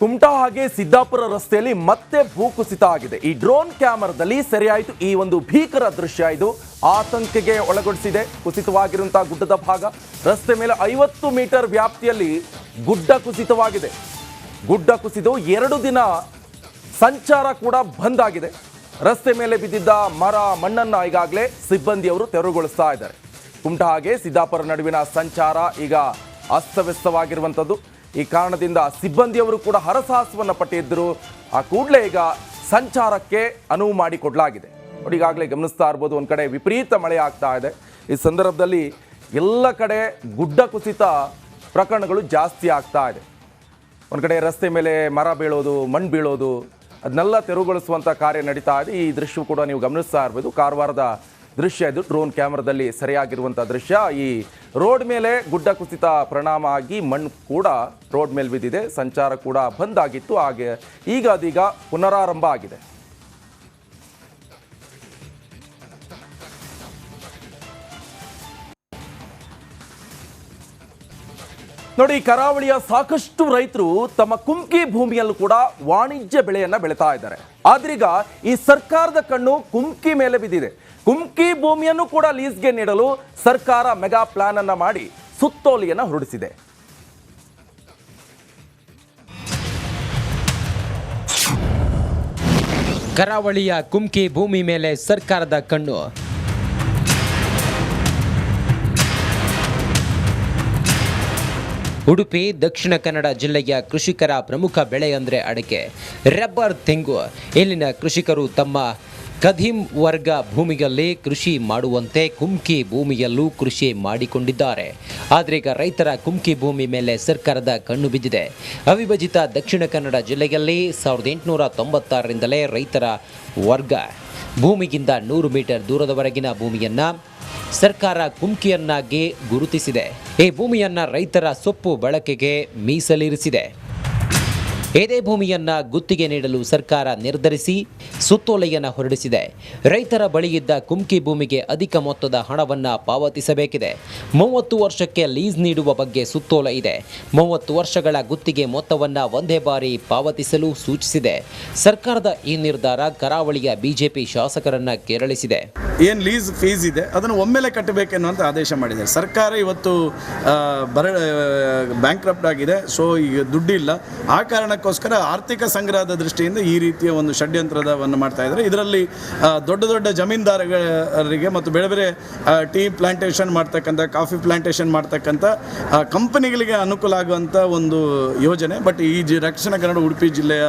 ಕುಮಟಾ ಹಾಗೆ ಸಿದ್ದಾಪುರ ರಸ್ತೆಯಲ್ಲಿ ಮತ್ತೆ ಭೂಕುಸಿತ ಆಗಿದೆ. ಈ ಡ್ರೋನ್ ಕ್ಯಾಮರಾದಲ್ಲಿ ಸೆರೆಯಾಯಿತು. ಈ ಒಂದು ಭೀಕರ ದೃಶ್ಯ ಇದು. ಆತಂಕಕ್ಕೆ ಒಳಗೊಳಿಸಿದೆ ಕುಸಿತವಾಗಿರುವಂತಹ ಗುಡ್ಡದ ಭಾಗ. ರಸ್ತೆ ಮೇಲೆ ಐವತ್ತು ಮೀಟರ್ ವ್ಯಾಪ್ತಿಯಲ್ಲಿ ಗುಡ್ಡ ಕುಸಿತವಾಗಿದೆ. ಗುಡ್ಡ ಕುಸಿದು ಎರಡು ದಿನ ಸಂಚಾರ ಕೂಡ ಬಂದ್ ಆಗಿದೆ. ರಸ್ತೆ ಮೇಲೆ ಬಿದ್ದಿದ್ದ ಮರ ಮಣ್ಣನ್ನ ಈಗಾಗಲೇ ಸಿಬ್ಬಂದಿಯವರು ತೆರವುಗೊಳಿಸ್ತಾ ಇದ್ದಾರೆ. ಕುಮಟಾ ಹಾಗೆ ಸಿದ್ದಾಪುರ ನಡುವಿನ ಸಂಚಾರ ಈಗ ಅಸ್ತವ್ಯಸ್ತವಾಗಿರುವಂಥದ್ದು. ಈ ಕಾರಣದಿಂದ ಸಿಬ್ಬಂದಿಯವರು ಕೂಡ ಹರಸಾಹಸವನ್ನು ಪಟ್ಟಿದ್ದರು. ಆ ಕೂಡಲೇ ಈಗ ಸಂಚಾರಕ್ಕೆ ಅನುವು ಮಾಡಿಕೊಡಲಾಗಿದೆ. ನೋಡಿ, ಈಗಾಗಲೇ ಗಮನಿಸ್ತಾ ಇರ್ಬೋದು, ಒಂದು ಕಡೆ ವಿಪರೀತ ಮಳೆ ಆಗ್ತಾ ಇದೆ. ಈ ಸಂದರ್ಭದಲ್ಲಿ ಎಲ್ಲ ಕಡೆ ಗುಡ್ಡ ಕುಸಿತ ಪ್ರಕರಣಗಳು ಜಾಸ್ತಿ ಆಗ್ತಾ ಇದೆ. ಒಂದು ಕಡೆ ರಸ್ತೆ ಮೇಲೆ ಮರ ಬೀಳೋದು ಮಣ್ಣು ಬೀಳೋದು ಅದನ್ನೆಲ್ಲ ತೆರವುಗೊಳಿಸುವಂಥ ಕಾರ್ಯ ನಡೀತಾ ಇದೆ. ಈ ದೃಶ್ಯ ಕೂಡ ನೀವು ಗಮನಿಸ್ತಾ ಇರ್ಬೋದು. ಕಾರವಾರದ ದೃಶ್ಯ ಇದು. ಡ್ರೋನ್ ಕ್ಯಾಮ್ರಾದಲ್ಲಿ ಸರಿಯಾಗಿರುವಂಥ ದೃಶ್ಯ. ಈ ರೋಡ್ ಮೇಲೆ ಗುಡ್ಡ ಕುಸಿತ ಪರಿಣಾಮ ಆಗಿ ಮಣ್ಣು ಕೂಡ ರೋಡ್ ಮೇಲೆ ಬಿದ್ದಿದೆ. ಸಂಚಾರ ಕೂಡ ಬಂದ್ ಆಗಿತ್ತು. ಹಾಗೆ ಈಗ ಅದೀಗ ಪುನರಾರಂಭ ಆಗಿದೆ. ನೋಡಿ ಕರಾವಳಿಯ ಸಾಕಷ್ಟು ರೈತರು ತಮ್ಮ ಕುಮ್ಕಿ ಭೂಮಿಯಲ್ಲೂ ಕೂಡ ವಾಣಿಜ್ಯ ಬೆಳೆಯನ್ನ ಬೆಳೀತಾ ಇದ್ದಾರೆ. ಆದ್ರೀಗ ಈ ಸರ್ಕಾರದ ಕಣ್ಣು ಕುಮ್ಕಿ ಮೇಲೆ ಬಿದ್ದಿದೆ. ಕುಮ್ಕಿ ಭೂಮಿಯನ್ನು ಕೂಡ ಲೀಸ್ಗೆ ನೀಡಲು ಸರ್ಕಾರ ಮೆಗಾ ಪ್ಲಾನ್ ಅನ್ನ ಮಾಡಿ ಸುತ್ತೋಲೆಯನ್ನ ಹೊರಡಿಸಿದೆ. ಕರಾವಳಿಯ ಕುಮ್ಕಿ ಭೂಮಿ ಮೇಲೆ ಸರ್ಕಾರದ ಕಣ್ಣು. ಉಡುಪಿ, ದಕ್ಷಿಣ ಕನ್ನಡ ಜಿಲ್ಲೆಯ ಕೃಷಿಕರ ಪ್ರಮುಖ ಬೆಳೆ ಅಂದರೆ ಅಡಿಕೆ. ರಬ್ಬರ್ ತೆಂಗು. ಇಲ್ಲಿನ ಕೃಷಿಕರು ತಮ್ಮ ಕದೀಂ ವರ್ಗ ಭೂಮಿಯಲ್ಲಿ ಕೃಷಿ ಮಾಡುವಂತೆ ಕುಮ್ಕಿ ಭೂಮಿಯಲ್ಲೂ ಕೃಷಿ ಮಾಡಿಕೊಂಡಿದ್ದಾರೆ. ಆದ್ರೀಗ ರೈತರ ಕುಮ್ಕಿ ಭೂಮಿ ಮೇಲೆ ಸರ್ಕಾರದ ಕಣ್ಣು ಬಿದ್ದಿದೆ. ಅವಿಭಜಿತ ದಕ್ಷಿಣ ಕನ್ನಡ ಜಿಲ್ಲೆಯಲ್ಲಿ ಸಾವಿರದ ಎಂಟುನೂರ ತೊಂಬತ್ತಾರರಿಂದಲೇ ರೈತರ ವರ್ಗ ಭೂಮಿಗಿಂತ ನೂರು ಮೀಟರ್ ದೂರದವರೆಗಿನ ಭೂಮಿಯನ್ನ ಸರ್ಕಾರ ಕುಮ್ಕಿಯನ್ನಾಗಿ ಗುರುತಿಸಿದೆ. ಈ ಭೂಮಿಯನ್ನ ರೈತರ ಸೊಪ್ಪು ಬಳಕೆಗೆ ಮೀಸಲಿರಿಸಿದೆ. ಇದೇ ಭೂಮಿಯನ್ನ ಗುತ್ತಿಗೆ ನೀಡಲು ಸರ್ಕಾರ ನಿರ್ಧರಿಸಿ ಸುತ್ತೋಲೆಯನ್ನ ಹೊರಡಿಸಿದೆ. ರೈತರ ಬಳಿಯಿದ್ದ ಕುಮ್ಕಿ ಭೂಮಿಗೆ ಅಧಿಕ ಮೊತ್ತದ ಹಣವನ್ನ ಪಾವತಿಸಬೇಕಿದೆ. ಮೂವತ್ತು ವರ್ಷಕ್ಕೆ ಲೀಸ್ ನೀಡುವ ಬಗ್ಗೆ ಸುತ್ತೋಲೆ ಇದೆ. ಮೂವತ್ತು ವರ್ಷಗಳ ಗುತ್ತಿಗೆ ಮೊತ್ತವನ್ನ ಒಂದೇ ಬಾರಿ ಪಾವತಿಸಲು ಸೂಚಿಸಿದೆ. ಸರ್ಕಾರದ ಈ ನಿರ್ಧಾರ ಕರಾವಳಿಯ ಬಿಜೆಪಿ ಶಾಸಕರನ್ನ ಕೆರಳಿಸಿದೆ. ಏನು ಲೀಸ್ ಫೀಸ್ ಇದೆ, ಅದನ್ನು ಒಮ್ಮೆಲೆ ಕಟ್ಟಬೇಕೆನ್ನುವಂಥ ಆದೇಶ ಮಾಡಿದೆ. ಸರ್ಕಾರ ಇವತ್ತು ಬ್ಯಾಂಕ್ ಬರ ಬ್ಯಾಂಕ್ರಪ್ಟ್ ಆಗಿದೆ, ಸೊ ಈಗ ದುಡ್ಡಿಲ್ಲ. ಆ ಕಾರಣಕ್ಕೋಸ್ಕರ ಆರ್ಥಿಕ ಸಂಗ್ರಹದ ದೃಷ್ಟಿಯಿಂದ ಈ ರೀತಿಯ ಒಂದು ಷಡ್ಯಂತ್ರದವನ್ನು ಮಾಡ್ತಾ ಇದ್ದಾರೆ. ಇದರಲ್ಲಿ ದೊಡ್ಡ ದೊಡ್ಡ ಜಮೀನ್ದಾರರಿಗೆ ಮತ್ತು ಬೇರೆ ಬೇರೆ ಟೀ ಪ್ಲಾಂಟೇಷನ್ ಮಾಡ್ತಕ್ಕಂಥ, ಕಾಫಿ ಪ್ಲಾಂಟೇಷನ್ ಮಾಡ್ತಕ್ಕಂಥ ಕಂಪನಿಗಳಿಗೆ ಅನುಕೂಲ ಆಗುವಂಥ ಒಂದು ಯೋಜನೆ. ಬಟ್ ಈ ಜಿ ದಕ್ಷಿಣ ಕನ್ನಡ, ಉಡುಪಿ ಜಿಲ್ಲೆಯ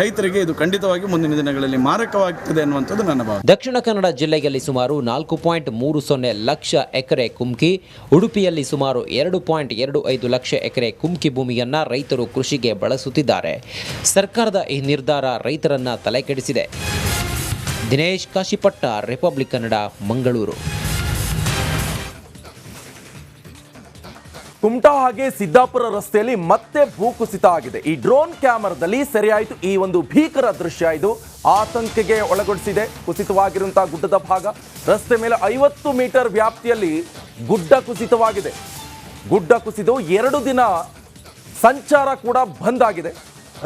ರೈತರಿಗೆ ಇದು ಖಂಡಿತವಾಗಿ ಮುಂದಿನ ದಿನಗಳಲ್ಲಿ ಮಾರಕವಾಗ್ತದೆ ಅನ್ನುವಂಥದ್ದು ನನ್ನ ಭಾವ ದಕ್ಷಿಣ ಕನ್ನಡ ಜಿಲ್ಲೆಯಲ್ಲಿ ಸುಮಾರು ನಾಲ್ಕು ಪಾಯಿಂಟ್ ಮೂರು ಸೊನ್ನೆ ಲಕ್ಷ ಎಕರೆ ಕುಮ್ಕಿ ಉಡುಪಿಯಲ್ಲಿ ಸುಮಾರು ಎರಡು ಪಾಯಿಂಟ್ ಎರಡು ಐದು ಲಕ್ಷ ಎಕರೆ ಕುಮ್ಕಿ ಭೂಮಿಯನ್ನ ರೈತರು ಕೃಷಿಗೆ ಬಳಸುತ್ತಿದ್ದಾರೆ. ಸರ್ಕಾರದ ಈ ನಿರ್ಧಾರ ರೈತರನ್ನ ತಲೆಕೆಡಿಸಿದೆ ದಿನೇಶ್ ಕಾಶಿಪಟ್ಟ, ರಿಪಬ್ಲಿಕ್ ಕನ್ನಡ, ಮಂಗಳೂರು. ಕುಮಟಾ ಹಾಗೆ ಸಿದ್ದಾಪುರ ರಸ್ತೆಯಲ್ಲಿ ಮತ್ತೆ ಭೂಕುಸಿತ ಆಗಿದೆ. ಈ ಡ್ರೋನ್ ಕ್ಯಾಮರಾದಲ್ಲಿ ಸೆರೆಯಾಯಿತು ಈ ಒಂದು ಭೀಕರ ದೃಶ್ಯ. ಇದು ಆತಂಕಕ್ಕೆ ಒಳಗೊಳಿಸಿದೆ ಕುಸಿತವಾಗಿರುವಂತಹ ಗುಡ್ಡದ ಭಾಗ. ರಸ್ತೆ ಮೇಲೆ ಐವತ್ತು ಮೀಟರ್ ವ್ಯಾಪ್ತಿಯಲ್ಲಿ ಗುಡ್ಡ ಕುಸಿತವಾಗಿದೆ. ಗುಡ್ಡ ಕುಸಿದು ಎರಡು ದಿನ ಸಂಚಾರ ಕೂಡ ಬಂದ್ ಆಗಿದೆ.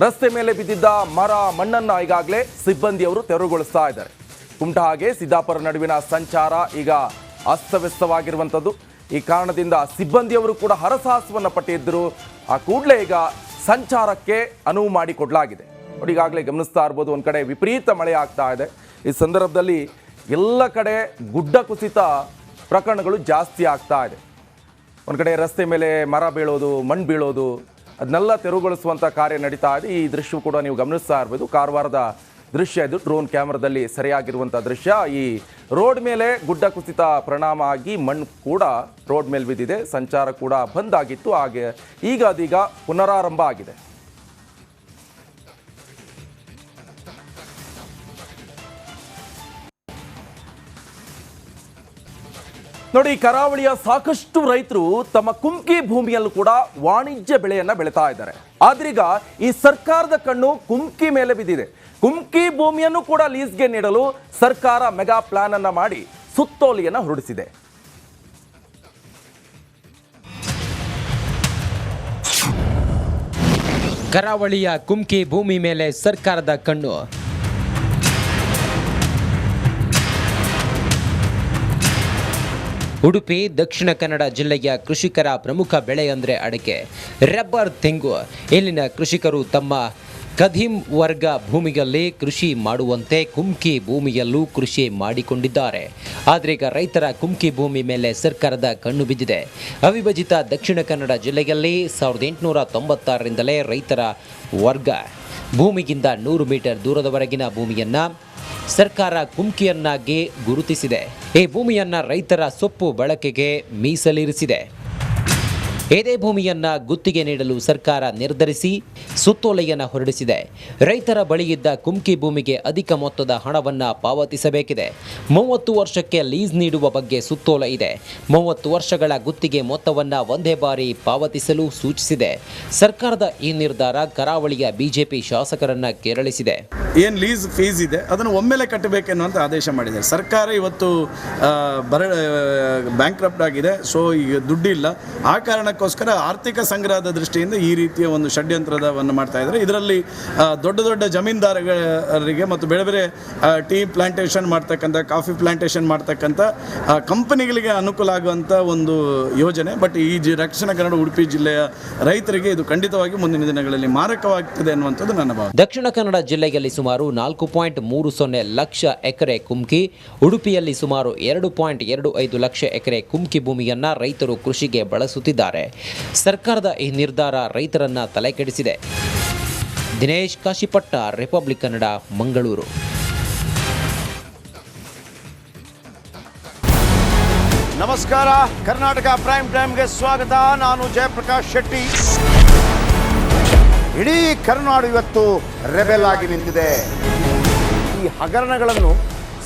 ರಸ್ತೆ ಮೇಲೆ ಬಿದ್ದಿದ್ದ ಮರ ಮಣ್ಣನ್ನು ಈಗಾಗಲೇ ಸಿಬ್ಬಂದಿಯವರು ತೆರವುಗೊಳಿಸ್ತಾ ಇದ್ದಾರೆ. ಕುಮಟ ಹಾಗೆ ಸಿದ್ದಾಪುರ ನಡುವಿನ ಸಂಚಾರ ಈಗ ಅಸ್ತವ್ಯಸ್ತವಾಗಿರುವಂಥದ್ದು. ಈ ಕಾರಣದಿಂದ ಸಿಬ್ಬಂದಿಯವರು ಕೂಡ ಹರಸಾಹಸವನ್ನು ಪಟ್ಟಿದ್ದರು. ಆ ಕೂಡಲೇ ಈಗ ಸಂಚಾರಕ್ಕೆ ಅನುವು ಮಾಡಿಕೊಡಲಾಗಿದೆ. ನೋಡಿ, ಈಗಾಗಲೇ ಗಮನಿಸ್ತಾ ಇರ್ಬೋದು, ಒಂದು ಕಡೆ ವಿಪರೀತ ಮಳೆ ಆಗ್ತಾ ಇದೆ. ಈ ಸಂದರ್ಭದಲ್ಲಿ ಎಲ್ಲ ಕಡೆ ಗುಡ್ಡ ಕುಸಿತ ಪ್ರಕರಣಗಳು ಜಾಸ್ತಿ ಆಗ್ತಾ ಇದೆ. ಒಂದು ಕಡೆ ರಸ್ತೆ ಮೇಲೆ ಮರ ಬೀಳೋದು, ಮಣ್ಣು ಬೀಳೋದು ಅದನ್ನೆಲ್ಲ ತೆರವುಗೊಳಿಸುವಂಥ ಕಾರ್ಯ ನಡೀತಾ ಇದೆ. ಈ ದೃಶ್ಯ ಕೂಡ ನೀವು ಗಮನಿಸ್ತಾ ಇರ್ಬೋದು. ಕಾರವಾರದ ದೃಶ್ಯ ಇದು. ಡ್ರೋನ್ ಕ್ಯಾಮ್ರಾದಲ್ಲಿ ಸರಿಯಾಗಿರುವಂಥ ದೃಶ್ಯ. ಈ ರೋಡ್ ಮೇಲೆ ಗುಡ್ಡ ಕುಸಿತ ಪರಿಣಾಮ ಆಗಿ ಮಣ್ಣು ಕೂಡ ರೋಡ್ ಮೇಲೆ ಬಿದ್ದಿದೆ. ಸಂಚಾರ ಕೂಡ ಬಂದ್ ಆಗಿತ್ತು. ಹಾಗೆ ಈಗ ಅದೀಗ ಪುನರಾರಂಭ ಆಗಿದೆ. ನೋಡಿ ಕರಾವಳಿಯ ಸಾಕಷ್ಟು ರೈತರು ತಮ್ಮ ಕುಮ್ಕಿ ಭೂಮಿಯಲ್ಲೂ ಕೂಡ ವಾಣಿಜ್ಯ ಬೆಳೆಯನ್ನ ಬೆಳೀತಾ ಇದ್ದಾರೆ. ಆದ್ರೀಗ ಈ ಸರ್ಕಾರದ ಕಣ್ಣು ಕುಮ್ಕಿ ಮೇಲೆ ಬಿದ್ದಿದೆ. ಕುಮ್ಕಿ ಭೂಮಿಯನ್ನು ಕೂಡ ಲೀಸ್ಗೆ ನೀಡಲು ಸರ್ಕಾರ ಮೆಗಾ ಪ್ಲಾನ್ ಅನ್ನ ಮಾಡಿ ಸುತ್ತೋಲಿಯನ್ನು ಹೊರಡಿಸಿದೆ. ಕರಾವಳಿಯ ಕುಮ್ಕಿ ಭೂಮಿ ಮೇಲೆ ಸರ್ಕಾರದ ಕಣ್ಣು. ಉಡುಪಿ, ದಕ್ಷಿಣ ಕನ್ನಡ ಜಿಲ್ಲೆಯ ಕೃಷಿಕರ ಪ್ರಮುಖ ಬೆಳೆ ಅಂದರೆ ಅಡಿಕೆ. ರಬ್ಬರ್ ತೆಂಗು. ಇಲ್ಲಿನ ಕೃಷಿಕರು ತಮ್ಮ ಕದೀಂ ವರ್ಗ ಭೂಮಿಯಲ್ಲಿ ಕೃಷಿ ಮಾಡುವಂತೆ ಕುಮ್ಕಿ ಭೂಮಿಯಲ್ಲೂ ಕೃಷಿ ಮಾಡಿಕೊಂಡಿದ್ದಾರೆ. ಆದರೆ ಈಗ ರೈತರ ಕುಮ್ಕಿ ಭೂಮಿ ಮೇಲೆ ಸರ್ಕಾರದ ಕಣ್ಣು ಬಿದ್ದಿದೆ. ಅವಿಭಜಿತ ದಕ್ಷಿಣ ಕನ್ನಡ ಜಿಲ್ಲೆಯಲ್ಲಿ ಸಾವಿರದ ಎಂಟುನೂರ ತೊಂಬತ್ತಾರರಿಂದಲೇ ರೈತರ ವರ್ಗ ಭೂಮಿಗಿಂತ ನೂರು ಮೀಟರ್ ದೂರದವರೆಗಿನ ಭೂಮಿಯನ್ನ ಸರ್ಕಾರ ಕುಮ್ಕಿಯನ್ನಾಗಿ ಗುರುತಿಸಿದೆ. ಈ ಭೂಮಿಯನ್ನ ರೈತರ ಸೊಪ್ಪು ಬಳಕೆಗೆ ಮೀಸಲಿರಿಸಿದೆ. ಇದೇ ಭೂಮಿಯನ್ನ ಗುತ್ತಿಗೆ ನೀಡಲು ಸರ್ಕಾರ ನಿರ್ಧರಿಸಿ ಸುತ್ತೋಲೆಯನ್ನು ಹೊರಡಿಸಿದೆ. ರೈತರ ಬಳಿಯಿದ್ದ ಕುಮ್ಕಿ ಭೂಮಿಗೆ ಅಧಿಕ ಮೊತ್ತದ ಹಣವನ್ನು ಪಾವತಿಸಬೇಕಿದೆ. ಮೂವತ್ತು ವರ್ಷಕ್ಕೆ ಲೀಸ್ ನೀಡುವ ಬಗ್ಗೆ ಸುತ್ತೋಲೆ ಇದೆ. ಮೂವತ್ತು ವರ್ಷಗಳ ಗುತ್ತಿಗೆ ಮೊತ್ತವನ್ನು ಒಂದೇ ಬಾರಿ ಪಾವತಿಸಲು ಸೂಚಿಸಿದೆ. ಸರ್ಕಾರದ ಈ ನಿರ್ಧಾರ ಕರಾವಳಿಯ ಬಿಜೆಪಿ ಶಾಸಕರನ್ನ ಕೆರಳಿಸಿದೆ. ಏನು ಲೀಸ್ ಫೀಸ್ ಇದೆ, ಅದನ್ನು ಒಮ್ಮೆಲೆ ಕಟ್ಟಬೇಕೆನ್ನುವಂಥ ಆದೇಶ ಮಾಡಿದೆ ಸರ್ಕಾರ ಇವತ್ತು ಬರ ಬ್ಯಾಂಕ್ ಆಗಿದೆ. ಸೊ, ಈಗ ದುಡ್ಡಿಲ್ಲ. ಆ ಕಾರಣಕ್ಕೋಸ್ಕರ ಆರ್ಥಿಕ ಸಂಗ್ರಹದ ದೃಷ್ಟಿಯಿಂದ ಈ ರೀತಿಯ ಒಂದು ಷಡ್ಯಂತ್ರದವನ್ನು ಮಾಡ್ತಾ ಇದ್ದಾರೆ. ಇದರಲ್ಲಿ ದೊಡ್ಡ ದೊಡ್ಡ ಜಮೀನ್ದಾರರಿಗೆ ಮತ್ತು ಬೇರೆ ಬೇರೆ ಟೀ ಪ್ಲಾಂಟೇಷನ್ ಮಾಡ್ತಕ್ಕಂಥ, ಕಾಫಿ ಪ್ಲಾಂಟೇಷನ್ ಮಾಡ್ತಕ್ಕಂಥ ಕಂಪನಿಗಳಿಗೆ ಅನುಕೂಲ ಆಗುವಂಥ ಒಂದು ಯೋಜನೆ. ಬಟ್ ಈ ಜಿ ದಕ್ಷಿಣ ಕನ್ನಡ, ಉಡುಪಿ ಜಿಲ್ಲೆಯ ರೈತರಿಗೆ ಇದು ಖಂಡಿತವಾಗಿ ಮುಂದಿನ ದಿನಗಳಲ್ಲಿ ಮಾರಕವಾಗ್ತದೆ ಅನ್ನುವಂಥದ್ದು ನನ್ನ ಭಾವ ದಕ್ಷಿಣ ಕನ್ನಡ ಜಿಲ್ಲೆಯಲ್ಲಿ ಸುಮಾರು ನಾಲ್ಕು ಪಾಯಿಂಟ್ ಮೂರು ಸೊನ್ನೆ ಲಕ್ಷ ಎಕರೆ ಕುಮ್ಕಿ ಉಡುಪಿಯಲ್ಲಿ ಸುಮಾರು ಎರಡು ಪಾಯಿಂಟ್ ಎರಡು ಐದು ಲಕ್ಷ ಎಕರೆ ಕುಮ್ಕಿ ಭೂಮಿಯನ್ನು ರೈತರು ಕೃಷಿಗೆ ಬಳಸುತ್ತಿದ್ದಾರೆ. ಸರ್ಕಾರದ ಈ ನಿರ್ಧಾರ ರೈತರನ್ನ ತಲೆಕೆಡಿಸಿದೆ. ದಿನೇಶ್ ಕಾಶಿಪಟ್ಟ, ರಿಪಬ್ಲಿಕ್ ಕನ್ನಡ, ಮಂಗಳೂರು. ನಮಸ್ಕಾರ, ಕರ್ನಾಟಕ ಪ್ರೈಮ್ ಟೈಮ್ಗೆ ಸ್ವಾಗತ. ನಾನು ಜಯಪ್ರಕಾಶ್ ಶೆಟ್ಟಿ. ಇಡೀ ಕರ್ನಾಡು ಇವತ್ತು ರೆಬೆಲ್ ಆಗಿ ನಿಂತಿದೆ. ಈ ಹಗರಣಗಳನ್ನು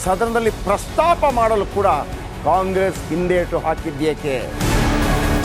ಸದನದಲ್ಲಿ ಪ್ರಸ್ತಾಪ ಮಾಡಲು ಕೂಡ ಕಾಂಗ್ರೆಸ್ ಹಿಂದೇಟು ಹಾಕಿದ್ದೇಕೆ